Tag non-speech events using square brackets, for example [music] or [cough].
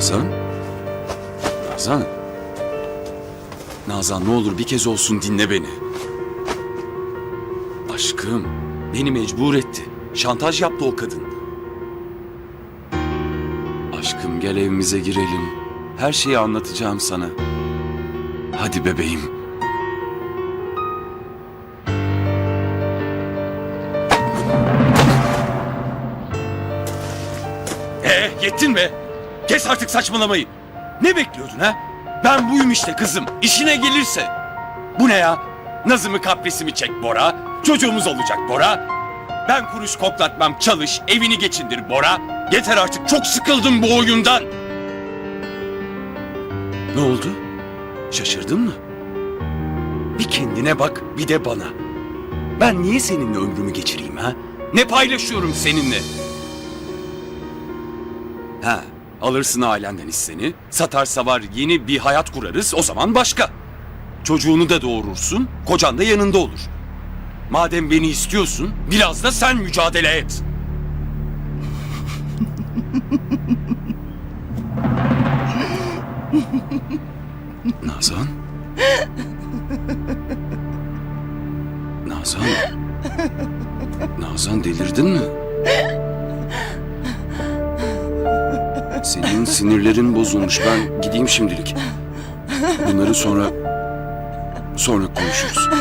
Nazan? Nazan? Nazan ne olur bir kez olsun dinle beni. Aşkım, beni mecbur etti. Şantaj yaptı o kadın. Aşkım gel evimize girelim. Her şeyi anlatacağım sana. Hadi bebeğim. Ee, yettin be. Kes artık saçmalamayı. Ne bekliyordun ha? Ben buyum işte kızım. İşine gelirse. Bu ne ya? Nazımı kaprisimi çek Bora. Çocuğumuz olacak Bora. Ben kuruş koklatmam çalış. Evini geçindir Bora. Yeter artık çok sıkıldım bu oyundan. Ne oldu? Şaşırdın mı? Bir kendine bak bir de bana. Ben niye seninle ömrümü geçireyim ha? Ne paylaşıyorum seninle? Ha, alırsın ailenden hisseni, satarsa var yeni bir hayat kurarız, o zaman başka. Çocuğunu da doğurursun, kocan da yanında olur. Madem beni istiyorsun, biraz da sen mücadele et. [laughs] Nazan? Nazan? Nazan delirdin mi? Senin sinirlerin bozulmuş. Ben gideyim şimdilik. Bunları sonra... Sonra konuşuruz. [laughs]